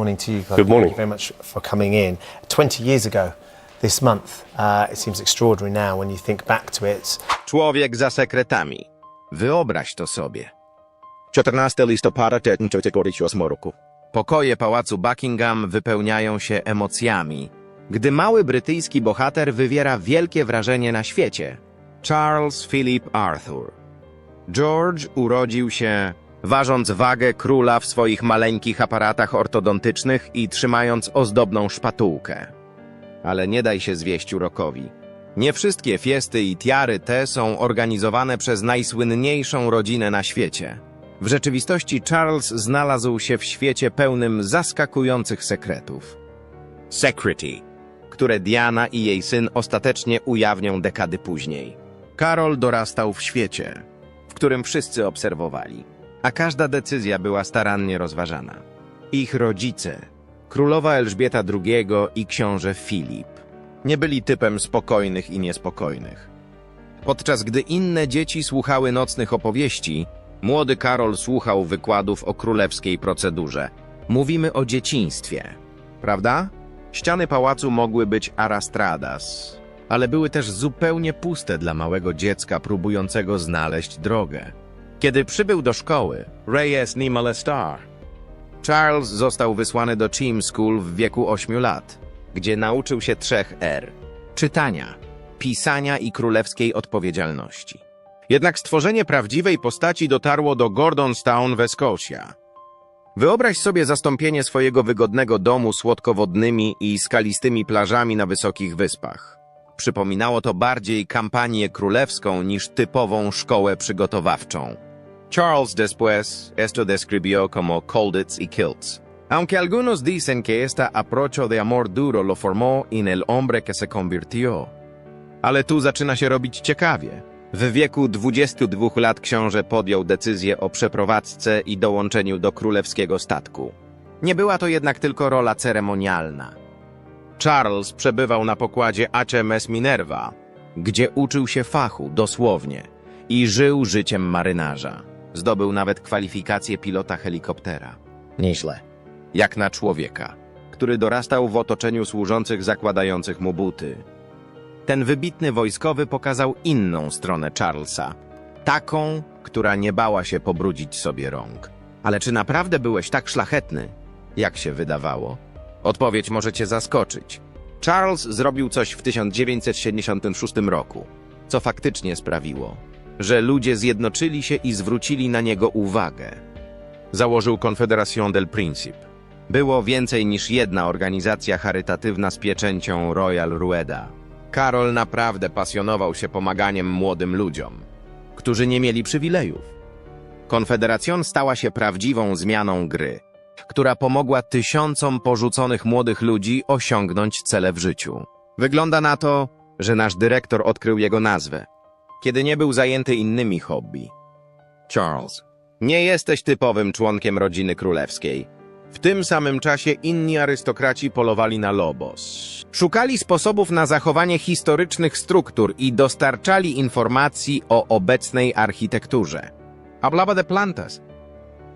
Morning to you. Good morning. Thank you very much for coming in. 20 years ago this month, uh, it seems extraordinary now when you think back to it. Człowiek za sekretami. Wyobraź to sobie. 14 listopada 1948 roku. Pokoje pałacu Buckingham wypełniają się emocjami, gdy mały brytyjski bohater wywiera wielkie wrażenie na świecie. Charles Philip Arthur. George urodził się ważąc wagę króla w swoich maleńkich aparatach ortodontycznych i trzymając ozdobną szpatułkę. Ale nie daj się zwieść urokowi. Nie wszystkie fiesty i tiary te są organizowane przez najsłynniejszą rodzinę na świecie. W rzeczywistości Charles znalazł się w świecie pełnym zaskakujących sekretów. Secrety, które Diana i jej syn ostatecznie ujawnią dekady później. Karol dorastał w świecie, w którym wszyscy obserwowali, a każda decyzja była starannie rozważana. Ich rodzice, królowa Elżbieta II i książę Filip, nie byli typem spokojnych i niespokojnych. Podczas gdy inne dzieci słuchały nocnych opowieści, młody Karol słuchał wykładów o królewskiej procedurze. Mówimy o dzieciństwie, prawda? Ściany pałacu mogły być arastradas, ale były też zupełnie puste dla małego dziecka próbującego znaleźć drogę. Kiedy przybył do szkoły, Reyes ni molestar, Charles został wysłany do Cheam School w wieku 8 lat, gdzie nauczył się trzech R: czytania, pisania i królewskiej odpowiedzialności. Jednak stworzenie prawdziwej postaci dotarło do Gordonstown w Scotia. Wyobraź sobie zastąpienie swojego wygodnego domu słodkowodnymi i skalistymi plażami na wysokich wyspach. Przypominało to bardziej kampanię królewską niż typową szkołę przygotowawczą. Charles después esto describió como colditz y kilts. Aunque algunos dicen que esta aprocho de amor duro lo formó en el hombre que se convirtió. Ale tu zaczyna się robić ciekawie. W wieku 22 lat książę podjął decyzję o przeprowadzce i dołączeniu do królewskiego statku. Nie była to jednak tylko rola ceremonialna. Charles przebywał na pokładzie HMS Minerva, gdzie uczył się fachu dosłownie i żył życiem marynarza. Zdobył nawet kwalifikację pilota helikoptera. Nieźle. Jak na człowieka, który dorastał w otoczeniu służących zakładających mu buty. Ten wybitny wojskowy pokazał inną stronę Charlesa. Taką, która nie bała się pobrudzić sobie rąk. Ale czy naprawdę byłeś tak szlachetny, jak się wydawało? Odpowiedź może cię zaskoczyć. Charles zrobił coś w 1976 roku, co faktycznie sprawiło, że ludzie zjednoczyli się i zwrócili na niego uwagę. Założył Confederación del Princip. Było więcej niż jedna organizacja charytatywna z pieczęcią Royal Rueda. Karol naprawdę pasjonował się pomaganiem młodym ludziom, którzy nie mieli przywilejów. Konfederacjon stała się prawdziwą zmianą gry, która pomogła tysiącom porzuconych młodych ludzi osiągnąć cele w życiu. Wygląda na to, że nasz dyrektor odkrył jego nazwę, kiedy nie był zajęty innymi hobby. Charles, nie jesteś typowym członkiem rodziny królewskiej. W tym samym czasie inni arystokraci polowali na lobos. Szukali sposobów na zachowanie historycznych struktur i dostarczali informacji o obecnej architekturze. Hablaba de plantas.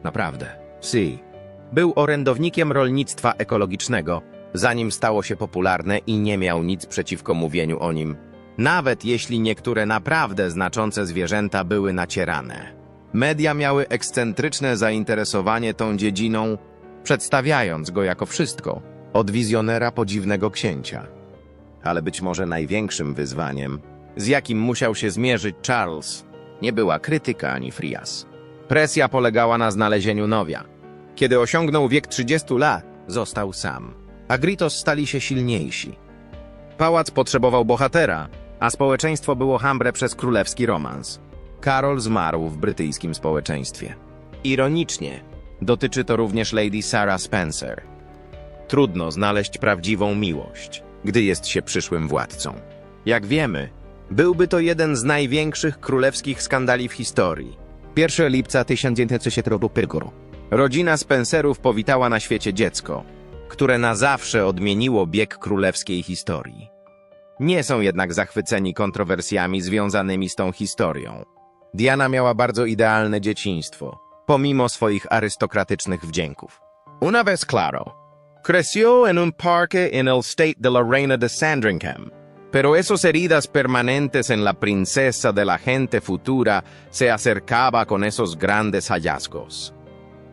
Naprawdę. Si. Był orędownikiem rolnictwa ekologicznego, zanim stało się popularne i nie miał nic przeciwko mówieniu o nim. Nawet jeśli niektóre naprawdę znaczące zwierzęta były nacierane. Media miały ekscentryczne zainteresowanie tą dziedziną, przedstawiając go jako wszystko, od wizjonera po dziwnego księcia. Ale być może największym wyzwaniem, z jakim musiał się zmierzyć Charles, nie była krytyka ani frias. Presja polegała na znalezieniu nowia. Kiedy osiągnął wiek 30 lat, został sam. Agritos stali się silniejsi. Pałac potrzebował bohatera, a społeczeństwo było hambre przez królewski romans. Karol zmarł w brytyjskim społeczeństwie. Ironicznie, dotyczy to również Lady Sarah Spencer. Trudno znaleźć prawdziwą miłość, gdy jest się przyszłym władcą. Jak wiemy, byłby to jeden z największych królewskich skandali w historii. 1 lipca 1931 Rodzina Spencerów powitała na świecie dziecko, które na zawsze odmieniło bieg królewskiej historii. Nie są jednak zachwyceni kontrowersjami związanymi z tą historią. Diana miała bardzo idealne dzieciństwo, pomimo swoich arystokratycznych wdzięków. Una vez claro, Creció en un parque en el state de la reina de Sandringham. Pero esas heridas permanentes en la princesa de la gente futura se acercaba con esos grandes hallazgos.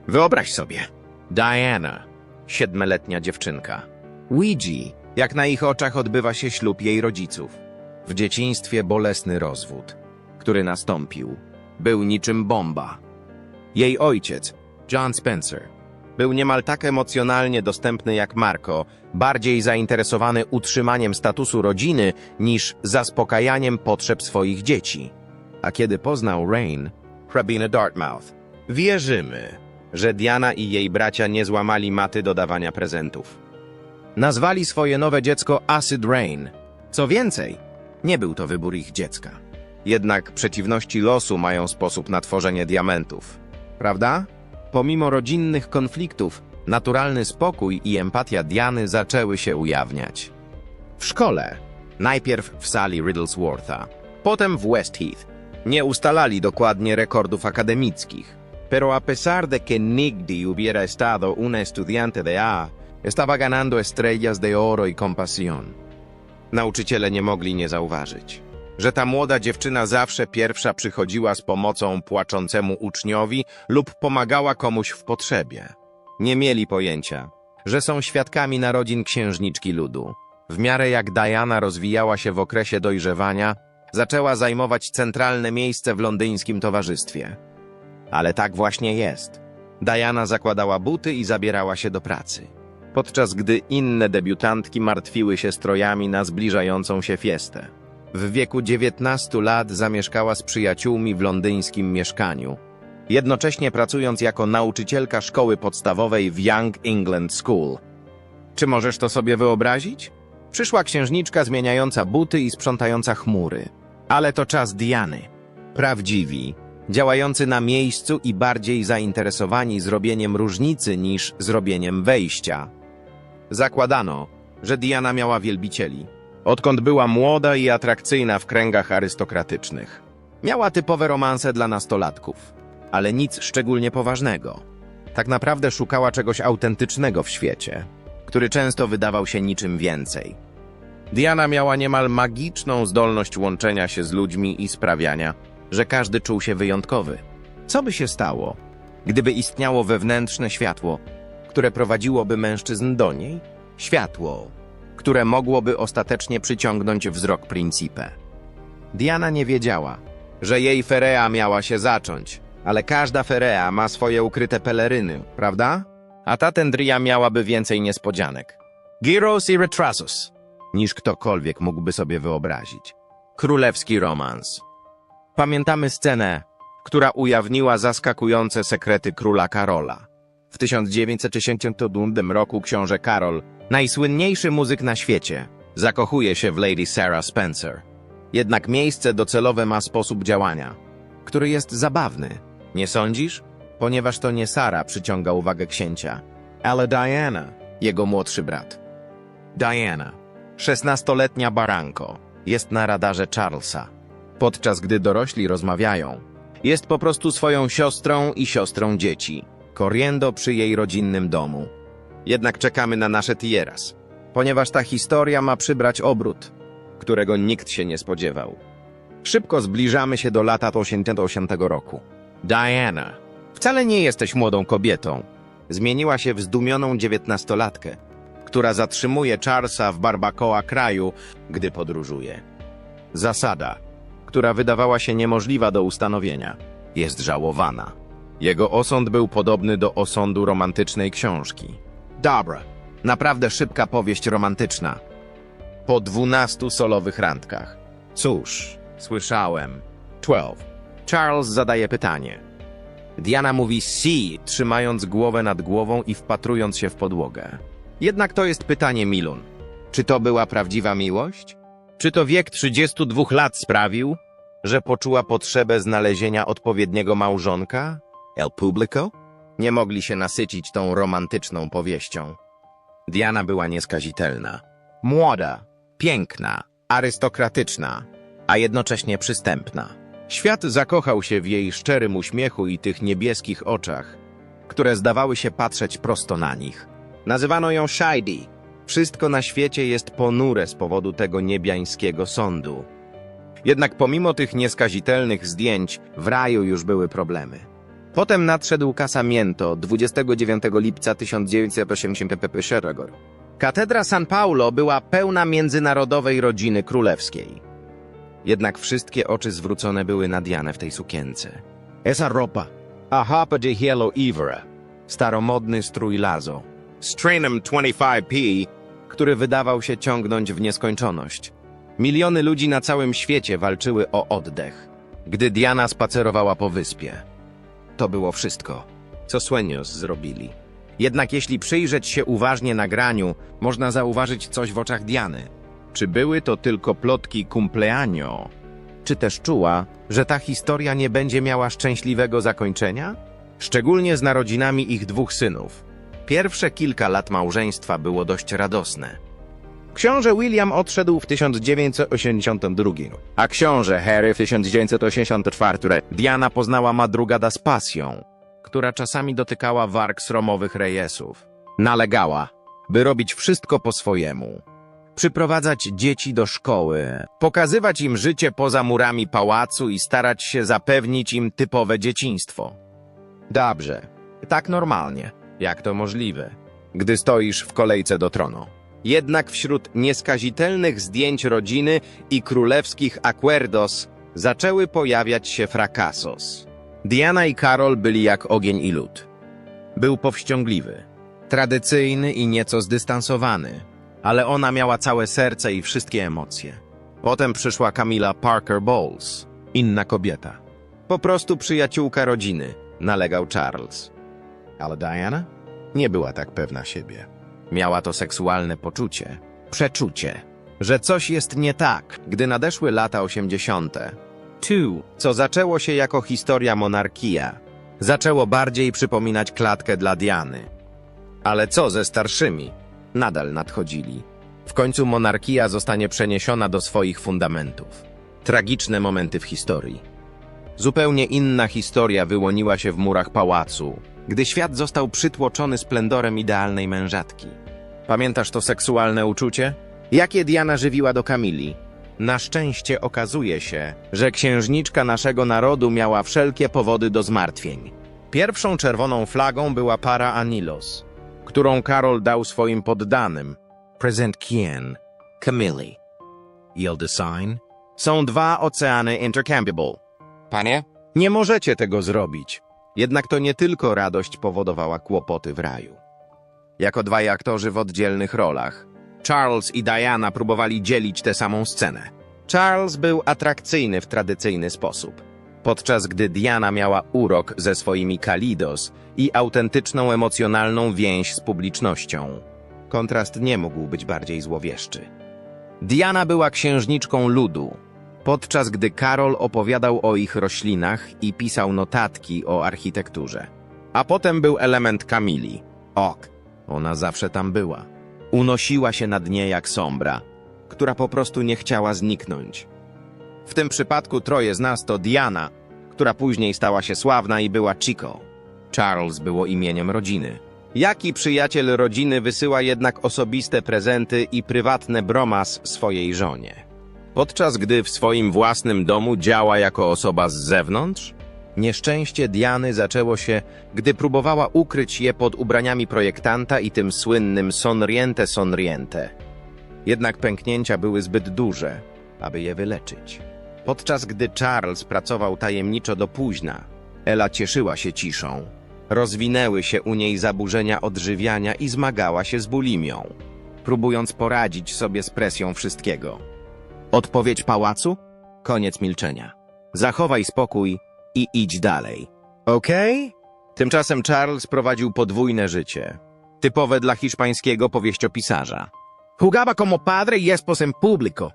Wyobraź sobie, Diana, siedmioletnia dziewczynka. Ouija, jak na ich oczach odbywa się ślub jej rodziców. W dzieciństwie bolesny rozwód, który nastąpił, był niczym bomba. Jej ojciec, John Spencer, był niemal tak emocjonalnie dostępny jak Marco, bardziej zainteresowany utrzymaniem statusu rodziny niż zaspokajaniem potrzeb swoich dzieci. A kiedy poznał Rain, hrabinę Dartmouth, wierzymy, że Diana i jej bracia nie złamali maty dodawania prezentów. Nazwali swoje nowe dziecko Acid Rain. Co więcej, nie był to wybór ich dziecka. Jednak przeciwności losu mają sposób na tworzenie diamentów. Prawda? Pomimo rodzinnych konfliktów, naturalny spokój i empatia Diany zaczęły się ujawniać. W szkole, najpierw w sali Riddleswortha, potem w Westheath, nie ustalali dokładnie rekordów akademickich. Pero a pesar de que nigdy hubiera estado una estudiante de A, estaba ganando estrellas de oro y compasión. Nauczyciele nie mogli nie zauważyć, że ta młoda dziewczyna zawsze pierwsza przychodziła z pomocą płaczącemu uczniowi lub pomagała komuś w potrzebie. Nie mieli pojęcia, że są świadkami narodzin księżniczki ludu. W miarę jak Diana rozwijała się w okresie dojrzewania, zaczęła zajmować centralne miejsce w londyńskim towarzystwie. Ale tak właśnie jest. Diana zakładała buty i zabierała się do pracy podczas gdy inne debiutantki martwiły się strojami na zbliżającą się fiestę. W wieku 19 lat zamieszkała z przyjaciółmi w londyńskim mieszkaniu, jednocześnie pracując jako nauczycielka szkoły podstawowej w Young England School. Czy możesz to sobie wyobrazić? Przyszła księżniczka zmieniająca buty i sprzątająca chmury. Ale to czas Diany. Prawdziwi, działający na miejscu i bardziej zainteresowani zrobieniem różnicy niż zrobieniem wejścia. Zakładano, że Diana miała wielbicieli, odkąd była młoda i atrakcyjna w kręgach arystokratycznych. Miała typowe romanse dla nastolatków, ale nic szczególnie poważnego. Tak naprawdę szukała czegoś autentycznego w świecie, który często wydawał się niczym więcej. Diana miała niemal magiczną zdolność łączenia się z ludźmi i sprawiania, że każdy czuł się wyjątkowy. Co by się stało, gdyby istniało wewnętrzne światło, które prowadziłoby mężczyzn do niej? Światło, które mogłoby ostatecznie przyciągnąć wzrok Principe. Diana nie wiedziała, że jej ferea miała się zacząć, ale każda ferea ma swoje ukryte peleryny, prawda? A ta tendria miałaby więcej niespodzianek. Gyros i retrasos, niż ktokolwiek mógłby sobie wyobrazić. Królewski romans. Pamiętamy scenę, która ujawniła zaskakujące sekrety króla Karola. W 1962 roku książę Karol, najsłynniejszy muzyk na świecie, zakochuje się w Lady Sarah Spencer. Jednak miejsce docelowe ma sposób działania, który jest zabawny. Nie sądzisz? Ponieważ to nie Sara przyciąga uwagę księcia, ale Diana, jego młodszy brat. Diana, szesnastoletnia baranko, jest na radarze Charlesa. Podczas gdy dorośli rozmawiają, jest po prostu swoją siostrą i siostrą dzieci. Corriendo przy jej rodzinnym domu. Jednak czekamy na nasze tieras, ponieważ ta historia ma przybrać obrót, którego nikt się nie spodziewał. Szybko zbliżamy się do lata 88 roku. Diana, wcale nie jesteś młodą kobietą. Zmieniła się w zdumioną dziewiętnastolatkę, która zatrzymuje Charlesa w Barbacoa kraju, gdy podróżuje. Zasada, która wydawała się niemożliwa do ustanowienia, jest żałowana. Jego osąd był podobny do osądu romantycznej książki. Dobra, naprawdę szybka powieść romantyczna. Po dwunastu solowych randkach. Cóż, słyszałem. Twelve. Charles zadaje pytanie. Diana mówi si, trzymając głowę nad głową i wpatrując się w podłogę. Jednak to jest pytanie Milun. Czy to była prawdziwa miłość? Czy to wiek 32 lat sprawił, że poczuła potrzebę znalezienia odpowiedniego małżonka? El Publico? Nie mogli się nasycić tą romantyczną powieścią. Diana była nieskazitelna. Młoda, piękna, arystokratyczna, a jednocześnie przystępna. Świat zakochał się w jej szczerym uśmiechu i tych niebieskich oczach, które zdawały się patrzeć prosto na nich. Nazywano ją Shady. Wszystko na świecie jest ponure z powodu tego niebiańskiego sądu. Jednak pomimo tych nieskazitelnych zdjęć, w raju już były problemy. Potem nadszedł Casamiento 29 lipca 1981 roku. Katedra San Paulo była pełna międzynarodowej rodziny królewskiej. Jednak wszystkie oczy zwrócone były na Dianę w tej sukience. Esa ropa. A hapa de hielo Ivera. Staromodny strój Lazo. Strainem 25p, który wydawał się ciągnąć w nieskończoność. Miliony ludzi na całym świecie walczyły o oddech, gdy Diana spacerowała po wyspie. To było wszystko, co Sueños zrobili. Jednak jeśli przyjrzeć się uważnie nagraniu, można zauważyć coś w oczach Diany. Czy były to tylko plotki cumpleaños? Czy też czuła, że ta historia nie będzie miała szczęśliwego zakończenia? Szczególnie z narodzinami ich dwóch synów. Pierwsze kilka lat małżeństwa było dość radosne. Książę William odszedł w 1982, a książę Harry w 1984. Diana poznała madrugada z pasją, która czasami dotykała warg sromowych rejesów. Nalegała, by robić wszystko po swojemu. Przyprowadzać dzieci do szkoły, pokazywać im życie poza murami pałacu i starać się zapewnić im typowe dzieciństwo. Dobrze, tak normalnie, jak to możliwe, gdy stoisz w kolejce do tronu. Jednak wśród nieskazitelnych zdjęć rodziny i królewskich acuerdos zaczęły pojawiać się frakasos. Diana i Karol byli jak ogień i lód. Był powściągliwy, tradycyjny i nieco zdystansowany, ale ona miała całe serce i wszystkie emocje. Potem przyszła Camila Parker Bowles, inna kobieta. Po prostu przyjaciółka rodziny, nalegał Charles. Ale Diana nie była tak pewna siebie. Miała to seksualne poczucie, przeczucie, że coś jest nie tak, gdy nadeszły lata 80. Tu, co zaczęło się jako historia monarchia, zaczęło bardziej przypominać klatkę dla Diany. Ale co ze starszymi? Nadal nadchodzili. W końcu monarchia zostanie przeniesiona do swoich fundamentów. Tragiczne momenty w historii. Zupełnie inna historia wyłoniła się w murach pałacu, gdy świat został przytłoczony splendorem idealnej mężatki. Pamiętasz to seksualne uczucie? Jakie Diana żywiła do Kamili? Na szczęście okazuje się, że księżniczka naszego narodu miała wszelkie powody do zmartwień. Pierwszą czerwoną flagą była para Anilos, którą Karol dał swoim poddanym, prezent Kien, Camilli. Yield Design? Są dwa oceany intercambiable. Panie? Nie możecie tego zrobić. Jednak to nie tylko radość powodowała kłopoty w raju. Jako dwaj aktorzy w oddzielnych rolach, Charles i Diana próbowali dzielić tę samą scenę. Charles był atrakcyjny w tradycyjny sposób, podczas gdy Diana miała urok ze swoimi Kalidos i autentyczną emocjonalną więź z publicznością. Kontrast nie mógł być bardziej złowieszczy. Diana była księżniczką ludu, podczas gdy Karol opowiadał o ich roślinach i pisał notatki o architekturze. A potem był element Kamili. Ok, ona zawsze tam była. Unosiła się na dnie jak sombra, która po prostu nie chciała zniknąć. W tym przypadku troje z nas to Diana, która później stała się sławna i była Chico. Charles było imieniem rodziny. Jaki przyjaciel rodziny wysyła jednak osobiste prezenty i prywatne bromas swojej żonie? Podczas gdy w swoim własnym domu działa jako osoba z zewnątrz? Nieszczęście Diany zaczęło się, gdy próbowała ukryć je pod ubraniami projektanta i tym słynnym sonriente sonriente. Jednak pęknięcia były zbyt duże, aby je wyleczyć. Podczas gdy Charles pracował tajemniczo do późna, Ela cieszyła się ciszą. Rozwinęły się u niej zaburzenia odżywiania i zmagała się z bulimią, próbując poradzić sobie z presją wszystkiego. Odpowiedź pałacu? Koniec milczenia. Zachowaj spokój i idź dalej. Okej? Tymczasem Charles prowadził podwójne życie. Typowe dla hiszpańskiego powieściopisarza. Jugaba como padre y esposo en público.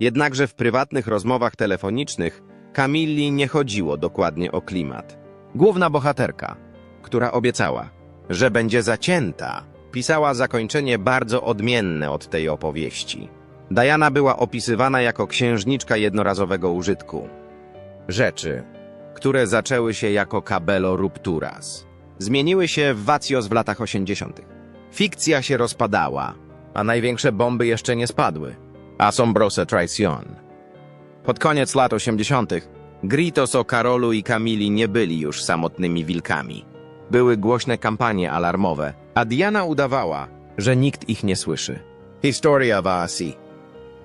Jednakże w prywatnych rozmowach telefonicznych Camilli nie chodziło dokładnie o klimat. Główna bohaterka, która obiecała, że będzie zacięta, pisała zakończenie bardzo odmienne od tej opowieści. Diana była opisywana jako księżniczka jednorazowego użytku. Rzeczy, które zaczęły się jako cabello rupturas, zmieniły się w vacios w latach 80. Fikcja się rozpadała, a największe bomby jeszcze nie spadły. Asombrosa traición. Pod koniec lat 80. Gritos o Karolu i Kamili nie byli już samotnymi wilkami. Były głośne kampanie alarmowe, a Diana udawała, że nikt ich nie słyszy. Historia va así.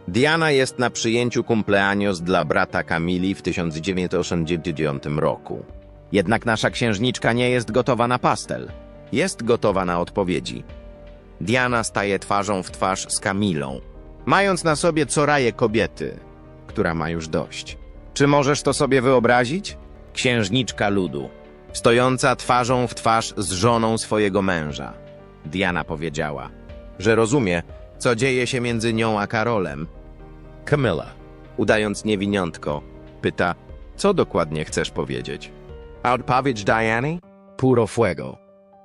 Diana jest na przyjęciu cumpleaños dla brata Kamili w 1989 roku. Jednak nasza księżniczka nie jest gotowa na pastel. Jest gotowa na odpowiedzi. Diana staje twarzą w twarz z Kamilą, mając na sobie coraje kobiety, która ma już dość. Czy możesz to sobie wyobrazić? Księżniczka ludu, stojąca twarzą w twarz z żoną swojego męża. Diana powiedziała, że rozumie, co dzieje się między nią a Karolem. Camilla, udając niewiniątko, pyta, co dokładnie chcesz powiedzieć? Odpowiedź Diany? Puro fuego.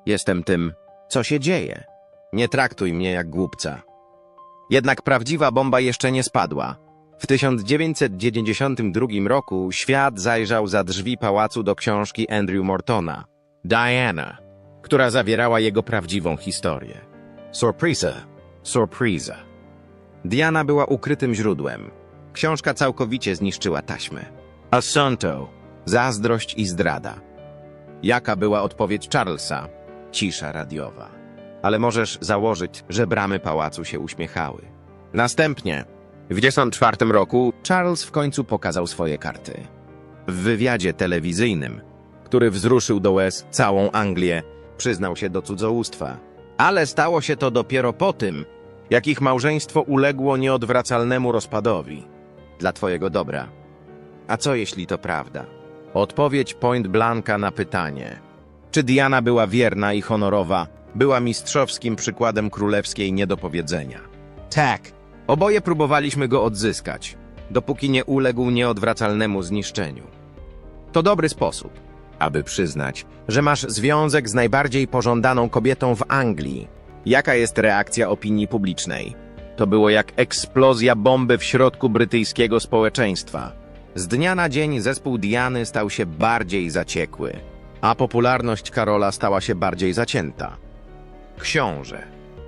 Jestem tym, co się dzieje. Nie traktuj mnie jak głupca. Jednak prawdziwa bomba jeszcze nie spadła. W 1992 roku świat zajrzał za drzwi pałacu do książki Andrew Mortona, Diana, która zawierała jego prawdziwą historię. Surpresa, surpresa. Diana była ukrytym źródłem. Książka całkowicie zniszczyła taśmę. Asunto, zazdrość i zdrada. Jaka była odpowiedź Charlesa? Cisza radiowa. Ale możesz założyć, że bramy pałacu się uśmiechały. Następnie, w 1994 roku, Charles w końcu pokazał swoje karty. W wywiadzie telewizyjnym, który wzruszył do łez całą Anglię, przyznał się do cudzołóstwa. Ale stało się to dopiero po tym, jak ich małżeństwo uległo nieodwracalnemu rozpadowi. Dla twojego dobra. A co jeśli to prawda? Odpowiedź Point Blanka na pytanie. Czy Diana była wierna i honorowa, była mistrzowskim przykładem królewskiej niedopowiedzenia. Tak. Oboje próbowaliśmy go odzyskać, dopóki nie uległ nieodwracalnemu zniszczeniu. To dobry sposób, aby przyznać, że masz związek z najbardziej pożądaną kobietą w Anglii. Jaka jest reakcja opinii publicznej? To było jak eksplozja bomby w środku brytyjskiego społeczeństwa. Z dnia na dzień zespół Diany stał się bardziej zaciekły, a popularność Karola stała się bardziej zacięta. Książę,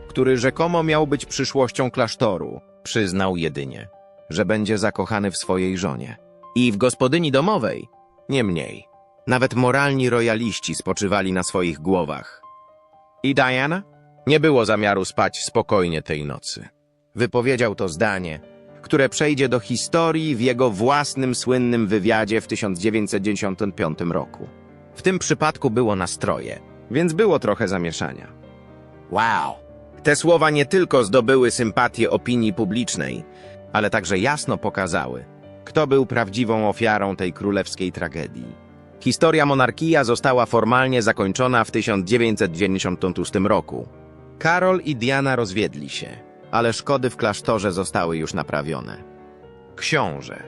który rzekomo miał być przyszłością klasztoru, przyznał jedynie, że będzie zakochany w swojej żonie. I w gospodyni domowej, nie mniej. Nawet moralni rojaliści spoczywali na swoich głowach. I Diana? Nie było zamiaru spać spokojnie tej nocy. Wypowiedział to zdanie, które przejdzie do historii w jego własnym słynnym wywiadzie w 1995 roku. W tym przypadku było nastroje, więc było trochę zamieszania. Wow! Te słowa nie tylko zdobyły sympatię opinii publicznej, ale także jasno pokazały, kto był prawdziwą ofiarą tej królewskiej tragedii. Historia monarchia została formalnie zakończona w 1996 roku. Karol i Diana rozwiedli się, ale szkody w klasztorze zostały już naprawione. Książę,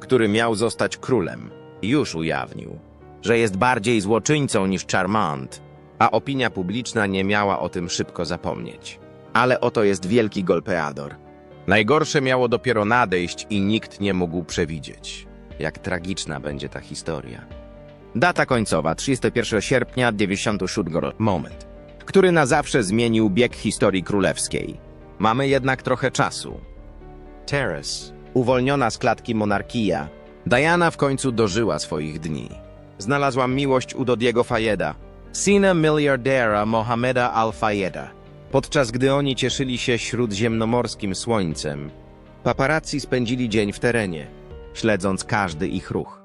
który miał zostać królem, już ujawnił, że jest bardziej złoczyńcą niż Charmant, a opinia publiczna nie miała o tym szybko zapomnieć. Ale oto jest wielki golpeador. Najgorsze miało dopiero nadejść i nikt nie mógł przewidzieć, jak tragiczna będzie ta historia. Data końcowa 31 sierpnia 97 moment, który na zawsze zmienił bieg historii królewskiej. Mamy jednak trochę czasu. Terrace, uwolniona z klatki monarchia, Diana w końcu dożyła swoich dni. Znalazła miłość u Dodiego Fayeda, syna miliardera Mohameda Al-Fayeda. Podczas gdy oni cieszyli się śródziemnomorskim słońcem, paparazzi spędzili dzień w terenie, śledząc każdy ich ruch.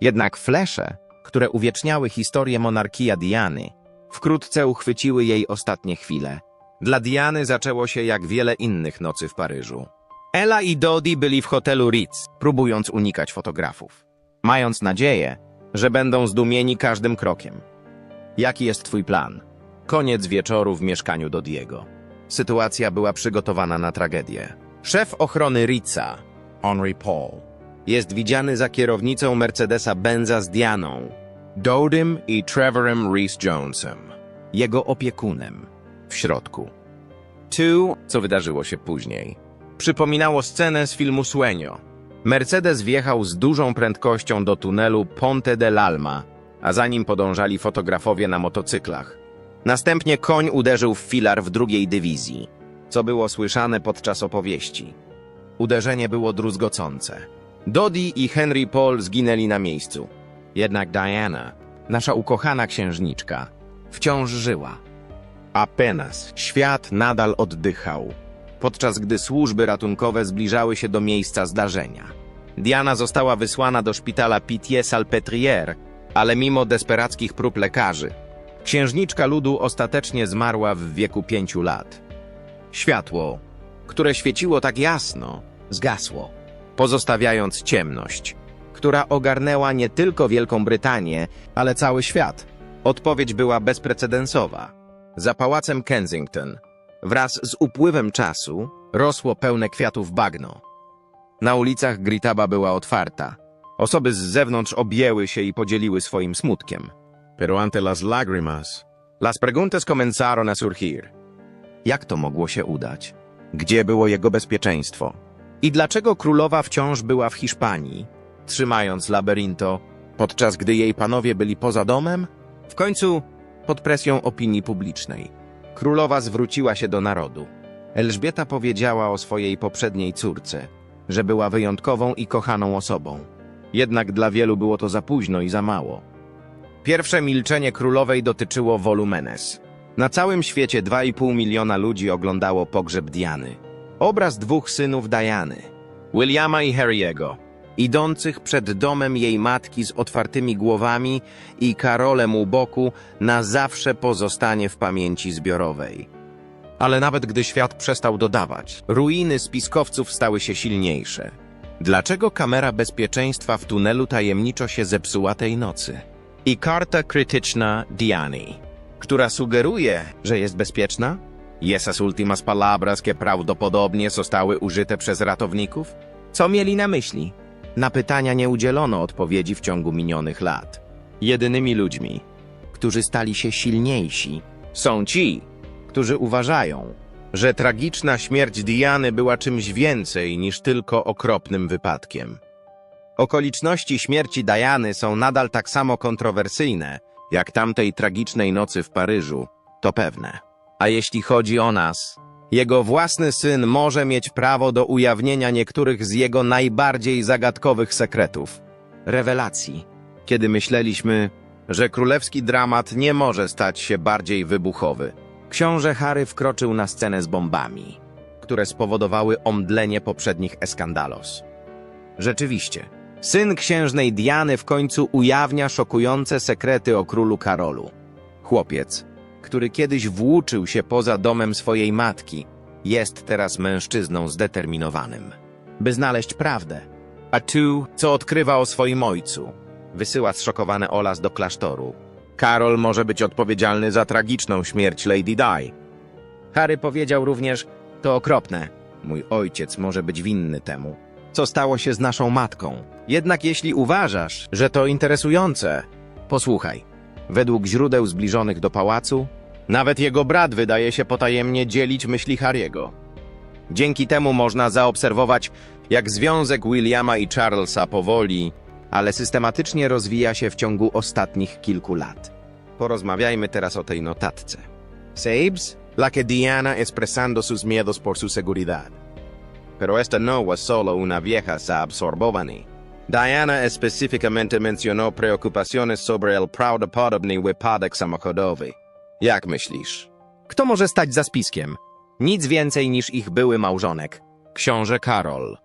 Jednak flesze, które uwieczniały historię monarchia Diany, wkrótce uchwyciły jej ostatnie chwile. Dla Diany zaczęło się jak wiele innych nocy w Paryżu. Ella i Dodi byli w hotelu Ritz, próbując unikać fotografów, mając nadzieję, że będą zdumieni każdym krokiem. Jaki jest twój plan? Koniec wieczoru w mieszkaniu Dodiego. Sytuacja była przygotowana na tragedię. Szef ochrony Ritza, Henry Paul, jest widziany za kierownicą Mercedesa Benza z Dianą, Dodym i Trevorem Reese Jonesem, jego opiekunem, w środku. Tu, co wydarzyło się później, przypominało scenę z filmu Sueño. Mercedes wjechał z dużą prędkością do tunelu Ponte de l'Alma, a za nim podążali fotografowie na motocyklach. Następnie koń uderzył w filar w drugiej dywizji, co było słyszane podczas opowieści. Uderzenie było druzgocące. Dodi i Henry Paul zginęli na miejscu. Jednak Diana, nasza ukochana księżniczka, wciąż żyła. A Penas, świat nadal oddychał, podczas gdy służby ratunkowe zbliżały się do miejsca zdarzenia. Diana została wysłana do szpitala Pitié-Salpêtrière, ale mimo desperackich prób lekarzy, księżniczka ludu ostatecznie zmarła w wieku pięciu lat. Światło, które świeciło tak jasno, zgasło, pozostawiając ciemność, która ogarnęła nie tylko Wielką Brytanię, ale cały świat. Odpowiedź była bezprecedensowa. Za pałacem Kensington, wraz z upływem czasu, rosło pełne kwiatów bagno. Na ulicach Gritaba była otwarta. Osoby z zewnątrz objęły się i podzieliły swoim smutkiem. Pero ante las lágrimas, las preguntas comenzaron a surgir. Jak to mogło się udać? Gdzie było jego bezpieczeństwo? I dlaczego królowa wciąż była w Hiszpanii, trzymając laberinto, podczas gdy jej panowie byli poza domem? W końcu, pod presją opinii publicznej, królowa zwróciła się do narodu. Elżbieta powiedziała o swojej poprzedniej córce, że była wyjątkową i kochaną osobą. Jednak dla wielu było to za późno i za mało. Pierwsze milczenie królowej dotyczyło Volumenes. Na całym świecie 2,5 miliona ludzi oglądało pogrzeb Diany. Obraz dwóch synów Diany, Williama i Harry'ego, idących przed domem jej matki z otwartymi głowami i Karolem u boku, na zawsze pozostanie w pamięci zbiorowej. Ale nawet gdy świat przestał dodawać, ruiny spiskowców stały się silniejsze. Dlaczego kamera bezpieczeństwa w tunelu tajemniczo się zepsuła tej nocy? I karta krytyczna Diany, która sugeruje, że jest bezpieczna? Esas últimas palabras que prawdopodobnie zostały użyte przez ratowników? Co mieli na myśli? Na pytania nie udzielono odpowiedzi w ciągu minionych lat. Jedynymi ludźmi, którzy stali się silniejsi, są ci, którzy uważają, że tragiczna śmierć Diany była czymś więcej niż tylko okropnym wypadkiem. Okoliczności śmierci Diany są nadal tak samo kontrowersyjne, jak tamtej tragicznej nocy w Paryżu, to pewne. A jeśli chodzi o nas, jego własny syn może mieć prawo do ujawnienia niektórych z jego najbardziej zagadkowych sekretów. Rewelacji. Kiedy myśleliśmy, że królewski dramat nie może stać się bardziej wybuchowy, książę Harry wkroczył na scenę z bombami, które spowodowały omdlenie poprzednich eskandalos. Rzeczywiście, syn księżnej Diany w końcu ujawnia szokujące sekrety o królu Karolu. Chłopiec, który kiedyś włóczył się poza domem swojej matki, jest teraz mężczyzną zdeterminowanym, by znaleźć prawdę. A tu, co odkrywa o swoim ojcu, wysyła zszokowany Olas do klasztoru. Karol może być odpowiedzialny za tragiczną śmierć Lady Di. Harry powiedział również, to okropne. Mój ojciec może być winny temu. Co stało się z naszą matką? Jednak jeśli uważasz, że to interesujące, posłuchaj. Według źródeł zbliżonych do pałacu, nawet jego brat wydaje się potajemnie dzielić myśli Harry'ego. Dzięki temu można zaobserwować, jak związek Williama i Charlesa powoli, ale systematycznie rozwija się w ciągu ostatnich kilku lat. Porozmawiajmy teraz o tej notatce. Sabes, la que Diana expresando sus miedos por su seguridad. Pero esta no was solo una vieja Sabsorbovani. Diana específicamente mencionó preocupaciones sobre el prawdopodobny wypadek samochodowy. Jak myślisz? Kto może stać za spiskiem? Nic więcej niż ich były małżonek. Książę Karol.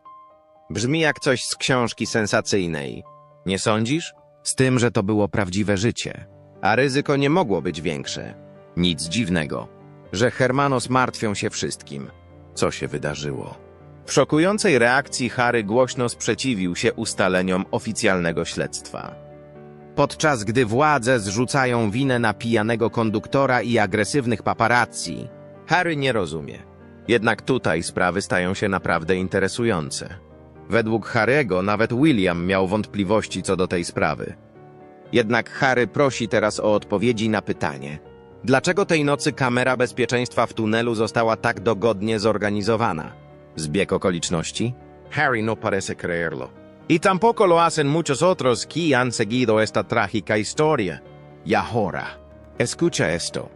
Brzmi jak coś z książki sensacyjnej. Nie sądzisz? Z tym, że to było prawdziwe życie. A ryzyko nie mogło być większe. Nic dziwnego, że Hermanos martwią się wszystkim. Co się wydarzyło? W szokującej reakcji Harry głośno sprzeciwił się ustaleniom oficjalnego śledztwa. Podczas gdy władze zrzucają winę na pijanego konduktora i agresywnych paparazzi, Harry nie rozumie. Jednak tutaj sprawy stają się naprawdę interesujące. Według Harego nawet William miał wątpliwości co do tej sprawy. Jednak Harry prosi teraz o odpowiedzi na pytanie: dlaczego tej nocy kamera bezpieczeństwa w tunelu została tak dogodnie zorganizowana? Zbieg okoliczności? Harry no parece creerlo. Y tampoco lo hacen muchos otros que han seguido esta trágica historia. Y ahora, escucha esto.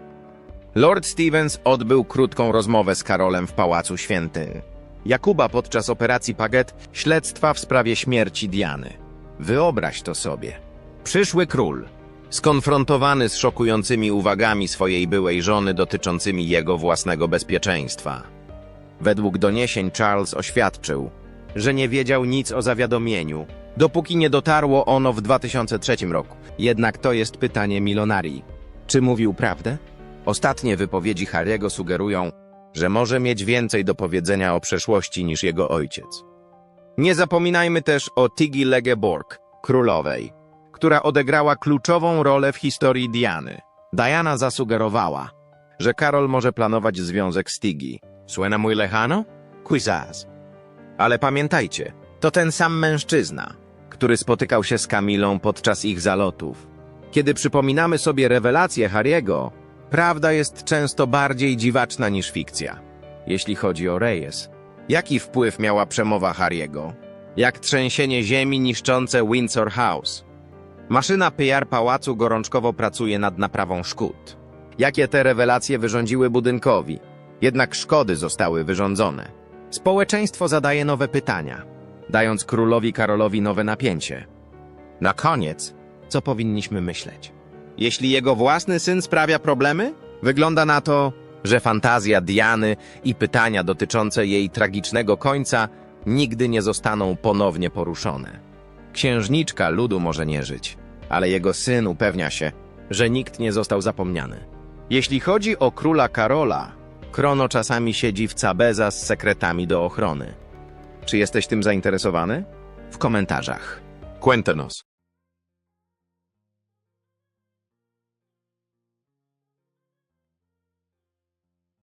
Lord Stevens odbył krótką rozmowę z Karolem w Pałacu Świętym. Jakuba podczas operacji Paget śledztwa w sprawie śmierci Diany. Wyobraź to sobie. Przyszły król, skonfrontowany z szokującymi uwagami swojej byłej żony dotyczącymi jego własnego bezpieczeństwa. Według doniesień Charles oświadczył, że nie wiedział nic o zawiadomieniu, dopóki nie dotarło ono w 2003 roku. Jednak to jest pytanie milonarii. Czy mówił prawdę? Ostatnie wypowiedzi Harry'ego sugerują, że może mieć więcej do powiedzenia o przeszłości niż jego ojciec. Nie zapominajmy też o Tiggy Legeborg, królowej, która odegrała kluczową rolę w historii Diany. Diana zasugerowała, że Karol może planować związek z Tiggy. Suena muy lejano? Quizás. Ale pamiętajcie, to ten sam mężczyzna, który spotykał się z Kamilą podczas ich zalotów. Kiedy przypominamy sobie rewelacje Harry'ego, prawda jest często bardziej dziwaczna niż fikcja. Jeśli chodzi o Reyes, jaki wpływ miała przemowa Harry'ego? Jak trzęsienie ziemi niszczące Windsor House? Maszyna PR pałacu gorączkowo pracuje nad naprawą szkód. Jakie te rewelacje wyrządziły budynkowi? Jednak szkody zostały wyrządzone. Społeczeństwo zadaje nowe pytania, dając królowi Karolowi nowe napięcie. Na koniec, co powinniśmy myśleć? Jeśli jego własny syn sprawia problemy, wygląda na to, że fantazja Diany i pytania dotyczące jej tragicznego końca nigdy nie zostaną ponownie poruszone. Księżniczka ludu może nie żyć, ale jego syn upewnia się, że nikt nie został zapomniany. Jeśli chodzi o króla Karola, Krono czasami siedzi w cabeza z sekretami do ochrony. Czy jesteś tym zainteresowany? W komentarzach. Cuéntanos.